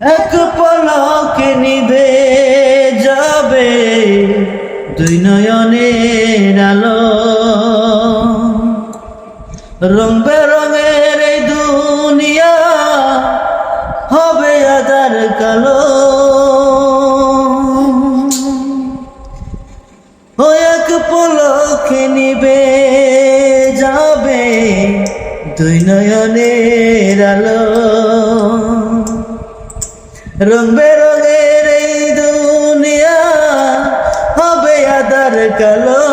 এক পলকে নিবে যাবে দুই নয়নের আলো। রং বেরঙের এই দুনিয়া হবে আদার কালো। ও এক পলকে নিবে যাবে দুই নয়নের আলো। রং বেরঙের এই দুনিয়া হবে আদার কালো।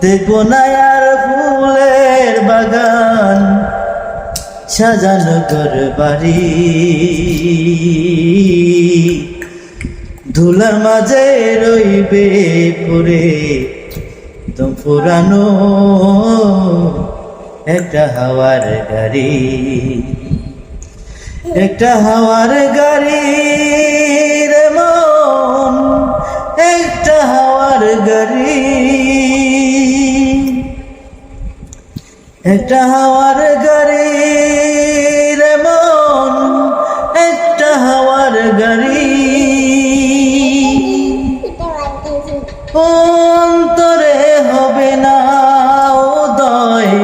দেখব না আর ফুলের বাগান, সাজানো ঘর বাড়ি। ধুলার মাঝে রইবে পরে দম পুরানো একটা হাওয়ার গাড়ি। একটা হাওয়ার গাড়ি রে মন, একটা হাওয়ার গাড়ি। একটা হাওয়ার গাড়ি রে মন, একটা হাওয়ার গাড়ি। অন্তরে হবে না উদয়,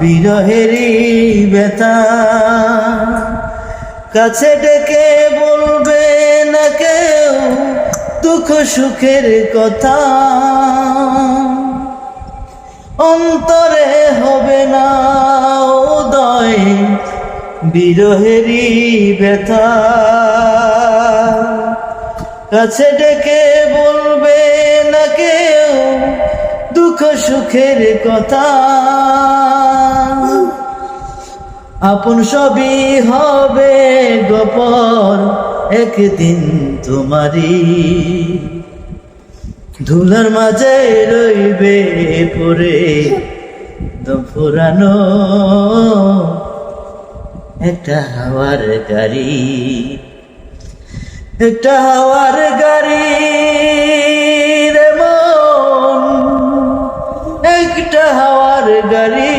বিরহেরই ব্যথা। কাছে ডেকে বলবে না কেউ দুঃখ সুখের কথা। অন্তরে হবে না উদয় বিরহেরই ব্যথা। কাছে ডেকে বলবে না কেউ দুঃখ সুখের কথা। আপন সবই হবে গোপর একদিন তোমারই ধুলার মাঝে রইবে পরে ফুরানো একটা হাওয়ার গাড়ি, একটা হাওয়ার গাড়ি মন, একটা হাওয়ার গাড়ি।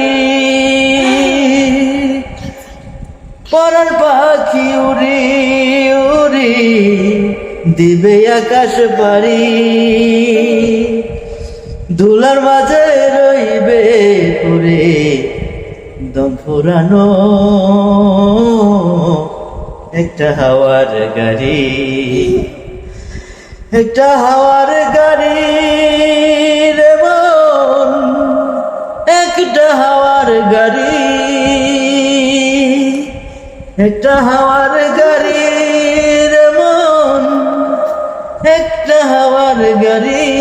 পরার পাখি দিবে আকাশ পারি ধুলার মাঝে রইবে পুরে দম ফুরানো। একটা হাওয়ার গাড়ি। একটা হাওয়ার গাড়ি মন। একটা হাওয়ার গাড়ি। একটা হাওয়ার গাড়ি একটা হাওয়ার গাড়ি।